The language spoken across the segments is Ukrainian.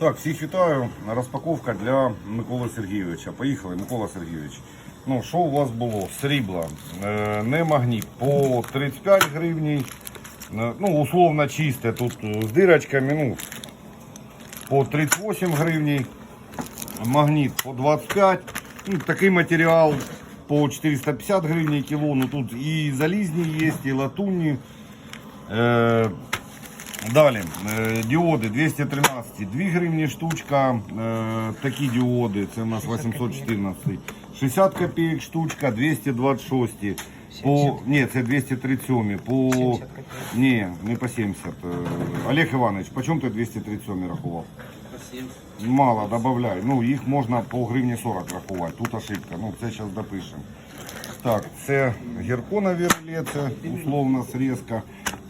Так, всіх вітаю. Розпаковка для Миколи Сергійовича. Поїхали, Микола Сергійович. Ну, що у вас було? Срібла, е, не магніт по 35 гривень. Е, Ну, условно чисте, тут е, з дирочками, ну, по 38 гривень. Магніт по 25. Ну, такий матеріал по 450 гривень кіло. Ну, тут і залізні є, і латунні. Е, Далі, е, діоди 213, 2 гривні штучка. Е, такі діоди, це у нас 814. 60 копійок штучка, 226. По, ні, це 237. По, 70 копійок. ні, не по 70. Е, Олег Іванович, по чому ти 237 рахував? Мало, добавляй. Ну, їх можна по гривні 40 рахувати. Тут ошибка. Ну, це зараз допишемо. Так, це гіркона вірлє, це условна срізка.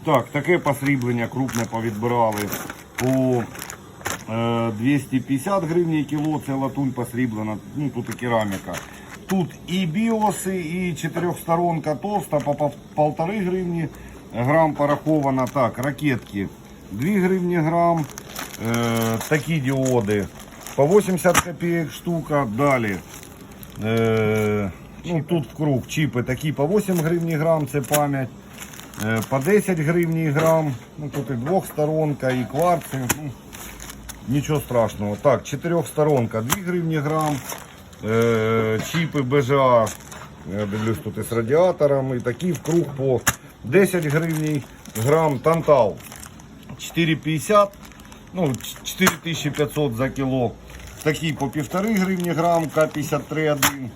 Так, таке посріблення крупне повідбирали по е, 250 гривень кіло, це латунь посріблена, ну тут і кераміка. Тут і біоси, і чотирьохсторонка тоста по пов- полтори гривні грам порахована. Так, ракетки 2 гривні грам. Е, такі діоди по 80 копійок штука. Далі. Е, ну, тут в круг чіпи такі по 8 гривні грам, це пам'ять. Е, по 10 гривні грам. Ну, тут і двохсторонка, і кварци. Ну, нічого страшного. Так, чотирьохсторонка 2 гривні грам. Е, чіпи БЖА. Я дивлюсь тут із радіатором. І такі в круг по 10 гривень грам. Тантал 4,50. Ну, 4500 за кіло. Такі по 1,5 гривні грам, К-53,1.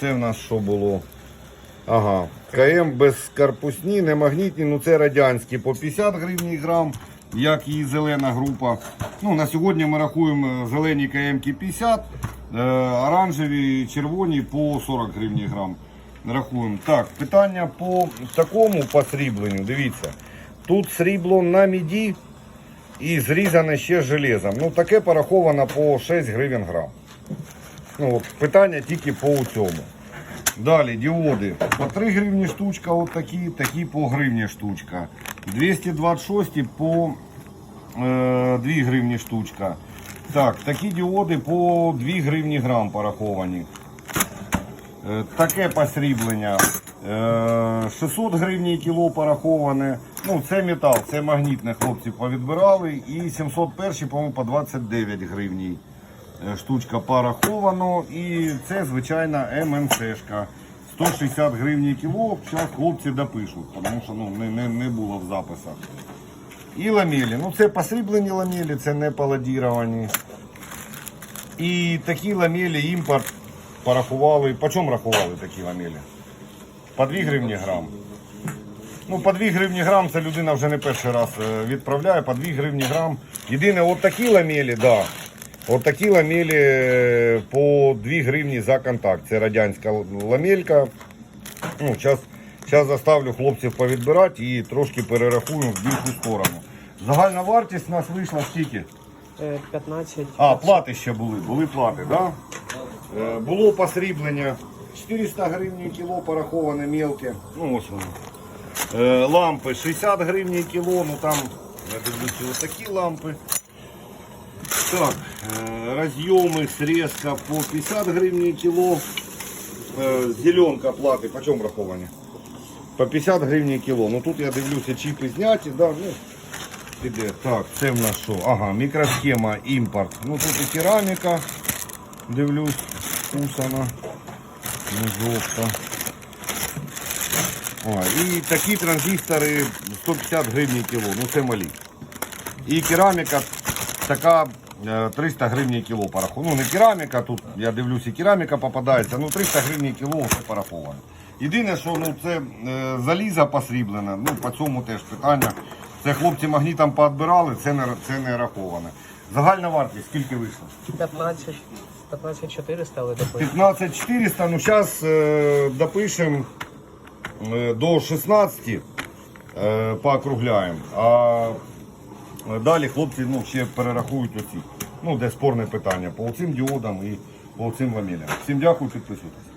Це в нас що було? Ага. КМ безкарпусні, не магнітні, ну це радянські по 50 гривень грам, як і зелена група. Ну, на сьогодні ми рахуємо зелені КМ 50, е, оранжеві, червоні по 40 гривень грам. Рахуємо. Так, питання по такому посрібленню. Дивіться. Тут срібло на міді і зрізане ще железом. Ну, таке пораховано по 6 гривень грам. Ну, от, питання тільки по цьому. Далі діоди. По 3 гривні штучка, от такі, такі по гривні штучка. 226 по е, 2 гривні штучка. Так, такі діоди по 2 гривні грам пораховані. Е, Таке посріблення. Е, 600 гривень кіло пораховане. Ну, це метал, це магнітне хлопці повідбирали. І 701, по-моєму, по 29 гривень. Штучка пораховано. І це звичайна ММЦшка. 160 гривень кіло. Зараз хлопці допишуть, тому що ну, не, не, не було в записах. І ламелі. Ну це посріблені ламелі, це не паладіровані. І такі ламелі імпорт порахували. По чому рахували такі ламелі? По 2 гривні грам. Ну, по 2 гривні грам це людина вже не перший раз е, відправляє, по 2 гривні грам. Єдине, от такі ламелі, да. От такі ламелі е, по 2 гривні за контакт. Це радянська ламелька. Ну, зараз, зараз заставлю хлопців повідбирати і трошки перерахуємо в більшу сторону. Загальна вартість у нас вийшла скільки? Е, 15. А, плати ще були, були плати, да? Е, було посріблення 400 гривень кіло пораховане мелке. Ну ось воно. Е, лампи 60 гривень кіло, ну там, я дивлюся, такі лампи. Так, е, розйоми, срезка по 50 гривень кіло. Е, зеленка плати, по чому раховані? По 50 гривень кіло. Ну тут я дивлюся, чіпи зняті, да, ну, Іде. Так, це в нас що? Ага, мікросхема імпорт. Ну тут і кераміка. Дивлюсь, кусана. Не жовта. О, і такі транзистори 150 гривень кіло. Ну це малі. І кераміка така е, 300 гривень кіло порахована. Ну не кераміка, тут я дивлюся, кераміка попадається, ну 300 гривень кіло все пораховано. Єдине, що ну, це е, заліза посріблена, ну по цьому теж питання. Це хлопці магнітом поотбирали, це не, це не раховане. Загальна вартість скільки вийшло? 15. 15 400, але допив. 15 400, ну зараз е, допишемо е, до 16, е, поокругляємо. А е, далі хлопці ну, ще перерахують оці. Ну, де спорне питання по цим діодам і по цим ламелям. Всім дякую, підписуйтесь.